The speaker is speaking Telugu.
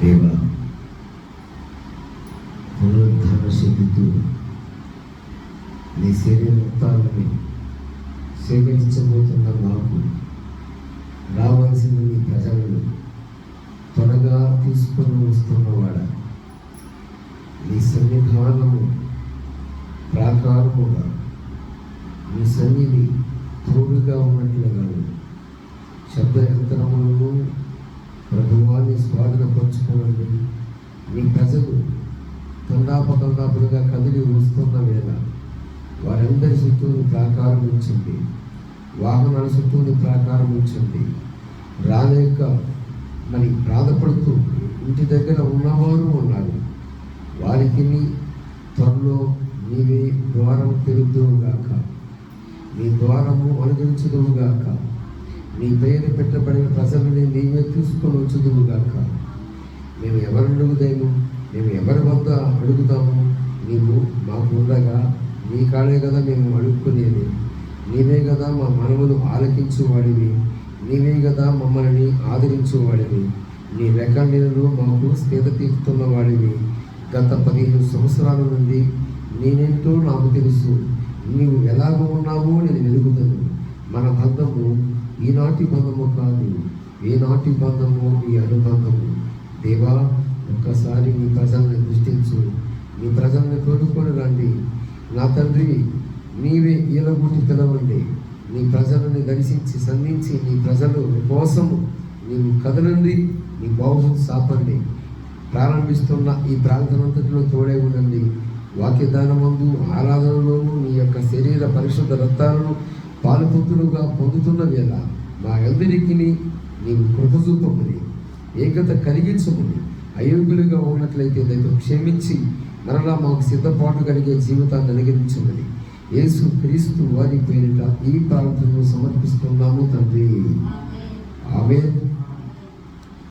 దేవ పునరుద్ధాన శక్తితో నీ శరీర మొత్తాలని సేకరించబోతున్న నాకు రావాల్సిన నీ ప్రజలను త్వరగా తీసుకొని వస్తున్నవాడ. నీ సన్నిధానము ప్రాకారముగా నీ సన్నిధి తోడుగా ఉన్నట్లుగా శబ్ద స్వాధీనపరచుకోండి నీ ప్రజలు తందాపతందాపులుగా కదిలి ఊస్తున్న వేళ వారందరి చుట్టూని ప్రాకారం ఉంచండి. వాహనాల చుట్టూని ప్రాకారం ఉంచండి. రాలేక మరి బాధపడుతూ ఇంటి దగ్గర ఉన్నవారు ఉన్నారు వారికి త్వరలో నీవే ద్వారం తెరుద్దువుగాక నీ ద్వారము అనుగరించుదువుగాక నీ పేరు పెట్టబడిన ప్రజలని నీవే తీసుకొని వచ్చుదువుగాక మేము ఎవరు అడుగుతాము? మేము ఎవరి వద్ద అడుగుతాము? నీవు మాకు ఉండగా నీ కాడే కదా మేము అడుక్కునేది. నీవే కదా మా మనవులు ఆలకించువాడివి. నీవే కదా మమ్మల్ని ఆదరించువాడివి. నీ రెక్కలు మాకు స్థిత తీరుతున్నవాడివి గత పదిహేను సంవత్సరాల నుండి నేనేంటో నాకు తెలుసు. నీవు ఎలాగో ఉన్నావో నేను వెలుగుతాను. మన బంధము ఈనాటి బంధము కాదు. ఏనాటి బంధము ఈ అనుబంధము. దేవా ఒక్కసారి నీ ప్రజల్ని దృష్టించు నీ ప్రజల్ని తోడుకొని రండి. నా తండ్రి నీవే ఈలగూటి పిలవండి నీ ప్రజలని దర్శించి సంధించి నీ ప్రజలు కోసము నీవు కదలండి నీ బాహు సాపండి. ప్రారంభిస్తున్న ఈ ప్రాంతమంతటిలో తోడే ఉండండి. వాక్యదానమందు ఆరాధనలోను నీ యొక్క శరీర పరిశుద్ధ రక్తాలను పాలుపొత్తులుగా పొందుతున్న వేళ మా అందరికీ నీవు కృప చూపమని ఏకత కలిగించమని అయోగ్యులుగా ఉన్నట్లయితే దయతో క్షమించి మరలా మాకు సిద్ధపాటు కలిగే జీవితాన్ని అనుగ్రహించమని యేసు క్రీస్తు వారి పేరిట ఈ ప్రార్థనను సమర్పిస్తూ